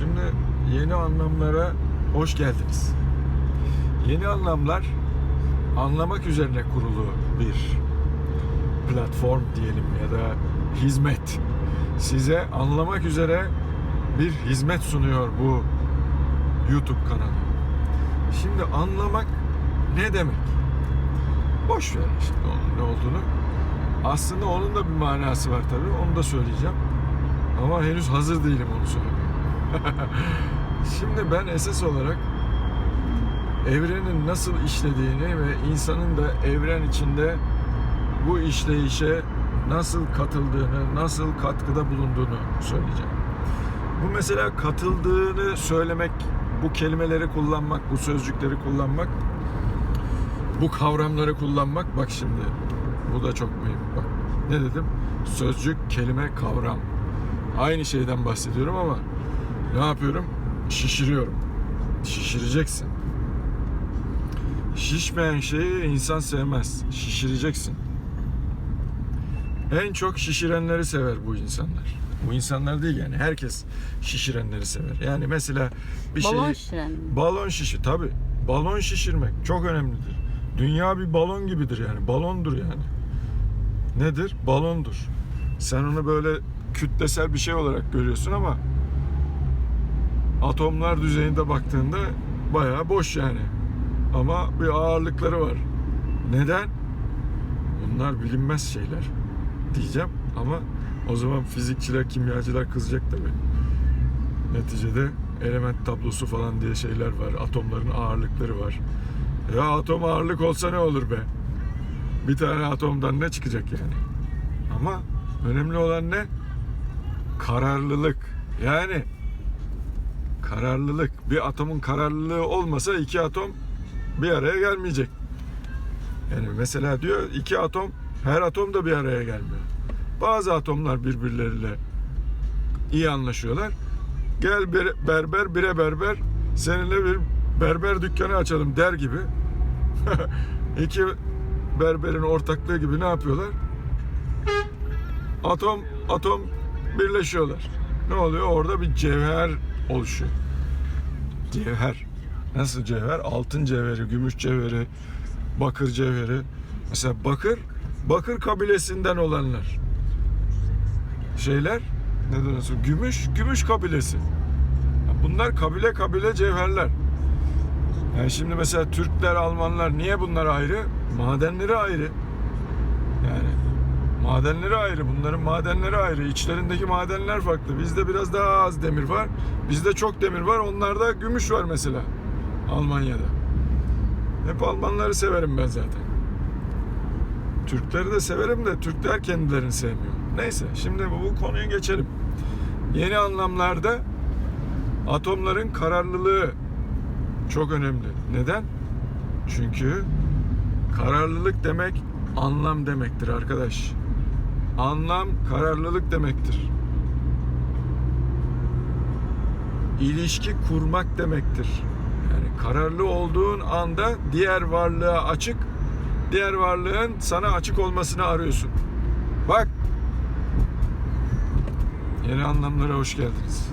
Şimdi yeni anlamlara hoş geldiniz. Yeni anlamlar anlamak üzerine kurulu bir platform diyelim ya da hizmet. Size anlamak üzere bir hizmet sunuyor bu YouTube kanalı. Şimdi anlamak ne demek? Boş ver şimdi onun ne olduğunu. Aslında onun da bir manası var tabii. Onu da söyleyeceğim. Ama henüz hazır değilim onu söylemeye. Şimdi ben esas olarak evrenin nasıl işlediğini ve insanın da evren içinde bu işleyişe nasıl katıldığını, nasıl katkıda bulunduğunu söyleyeceğim. Bu mesela katıldığını söylemek, bu kelimeleri kullanmak, bu sözcükleri kullanmak, bu kavramları kullanmak bak şimdi bu da çok mühim. Bak ne dedim? Sözcük, kelime, kavram. Aynı şeyden bahsediyorum ama ne yapıyorum? Şişiriyorum. Şişireceksin. Şişmeyen şeyi insan sevmez. Şişireceksin. En çok şişirenleri sever bu insanlar. Bu insanlar değil yani herkes şişirenleri sever. Yani mesela bir Balon şeyi şişiren balon şişi tabi balon şişirmek çok önemlidir. Dünya bir balon gibidir yani balondur yani. Nedir? Balondur. Sen onu böyle kütlesel bir şey olarak görüyorsun ama atomlar düzeyinde baktığında bayağı boş yani. Ama bir ağırlıkları var. Neden? Bunlar bilinmez şeyler diyeceğim ama o zaman fizikçiler, kimyacılar kızacak tabii. Neticede element tablosu falan diye şeyler var. Atomların ağırlıkları var. Ya atom ağırlık olsa ne olur be? Bir tane atomdan ne çıkacak yani? Ama önemli olan ne? Kararlılık. Yani kararlılık. Bir atomun kararlılığı olmasa iki atom bir araya gelmeyecek. Yani mesela diyor iki atom her atom da bir araya gelmiyor. Bazı atomlar birbirleriyle iyi anlaşıyorlar. Gel ber- berber bire berber seninle bir berber dükkanı açalım der gibi. iki berberin ortaklığı gibi ne yapıyorlar? Atom atom birleşiyorlar. Ne oluyor? Orada bir cevher oluşuyor. Cevher. Nasıl cevher? Altın cevheri, gümüş cevheri, bakır cevheri. Mesela bakır, bakır kabilesinden olanlar. Şeyler, ne diyorsun? Gümüş, gümüş kabilesi. Bunlar kabile kabile cevherler. Yani şimdi mesela Türkler, Almanlar niye bunlar ayrı? Madenleri ayrı. Yani madenleri ayrı. Bunların madenleri ayrı. İçlerindeki madenler farklı. Bizde biraz daha az demir var. Bizde çok demir var. Onlarda gümüş var mesela. Almanya'da. Hep Almanları severim ben zaten. Türkleri de severim de Türkler kendilerini sevmiyor. Neyse şimdi bu, konuyu geçelim. Yeni anlamlarda atomların kararlılığı çok önemli. Neden? Çünkü kararlılık demek anlam demektir arkadaş. Anlam kararlılık demektir. İlişki kurmak demektir. Yani kararlı olduğun anda diğer varlığa açık, diğer varlığın sana açık olmasını arıyorsun. Bak. Yeni anlamlara hoş geldiniz.